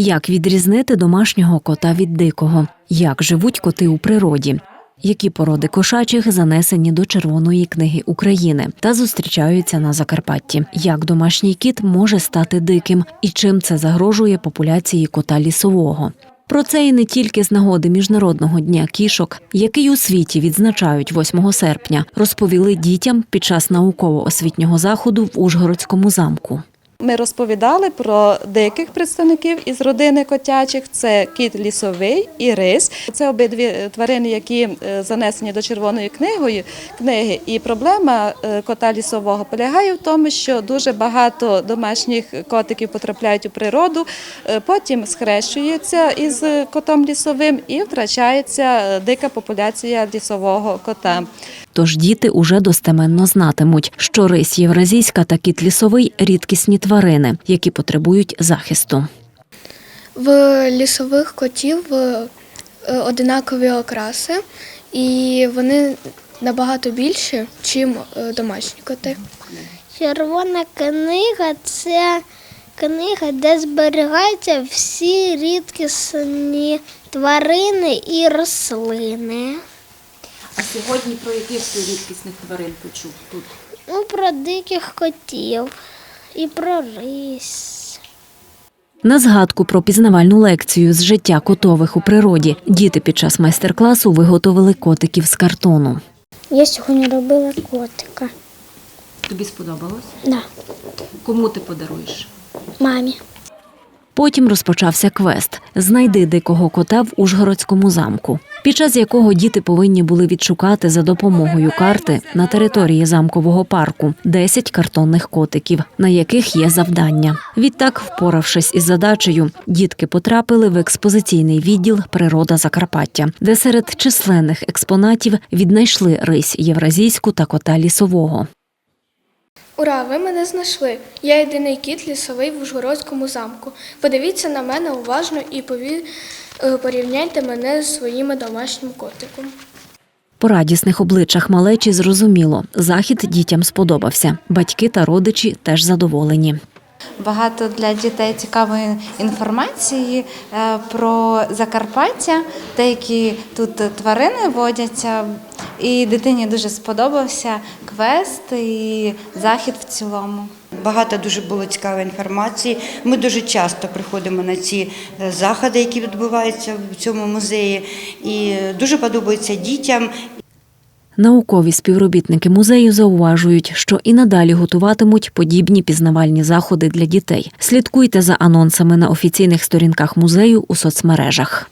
Як відрізнити домашнього кота від дикого? Як живуть коти у природі? Які породи кошачих занесені до Червоної книги України та зустрічаються на Закарпатті? Як домашній кіт може стати диким і чим це загрожує популяції кота лісового? Про це і не тільки з нагоди міжнародного дня кішок, який у світі відзначають 8 серпня, розповіли дітям під час науково-освітнього заходу в Ужгородському замку. Ми розповідали про деяких представників із родини котячих. Це кіт лісовий і рис. Це обидві тварини, які е, занесені до червоної книгою книги. І проблема е, кота лісового полягає в тому, що дуже багато домашніх котиків потрапляють у природу, е, потім схрещуються із котом лісовим і втрачається дика популяція лісового кота. Тож діти уже достеменно знатимуть, що рись євразійська та кіт лісовий рідкісні тварини, які потребують захисту. В лісових котів е, е, одинакові окраси, і вони набагато більші, ніж домашні коти. Червона книга це книга, де зберігаються всі рідкісні тварини і рослини. Сьогодні про яких ти рідкісних тварин почув тут? Ну, про диких котів і про рись. На згадку про пізнавальну лекцію з життя котових у природі діти під час майстер-класу виготовили котиків з картону. Я сьогодні робила котика. Тобі сподобалось? Да, Кому ти подаруєш? мамі. Потім розпочався квест Знайди дикого кота в Ужгородському замку, під час якого діти повинні були відшукати за допомогою карти на території замкового парку 10 картонних котиків, на яких є завдання. Відтак, впоравшись із задачею, дітки потрапили в експозиційний відділ Природа Закарпаття, де серед численних експонатів віднайшли рись євразійську та кота лісового. Ура, ви мене знайшли. Я єдиний кіт лісовий в Ужгородському замку. Подивіться на мене уважно і пові... е, порівняйте мене з своїм домашнім котиком. По радісних обличчях малечі зрозуміло, захід дітям сподобався. Батьки та родичі теж задоволені. Багато для дітей цікавої інформації е, про Закарпаття, деякі тут тварини водяться. І дитині дуже сподобався квест і захід в цілому. Багато дуже було цікавої інформації. Ми дуже часто приходимо на ці е, заходи, які відбуваються в цьому музеї, і дуже подобається дітям. Наукові співробітники музею зауважують, що і надалі готуватимуть подібні пізнавальні заходи для дітей. Слідкуйте за анонсами на офіційних сторінках музею у соцмережах.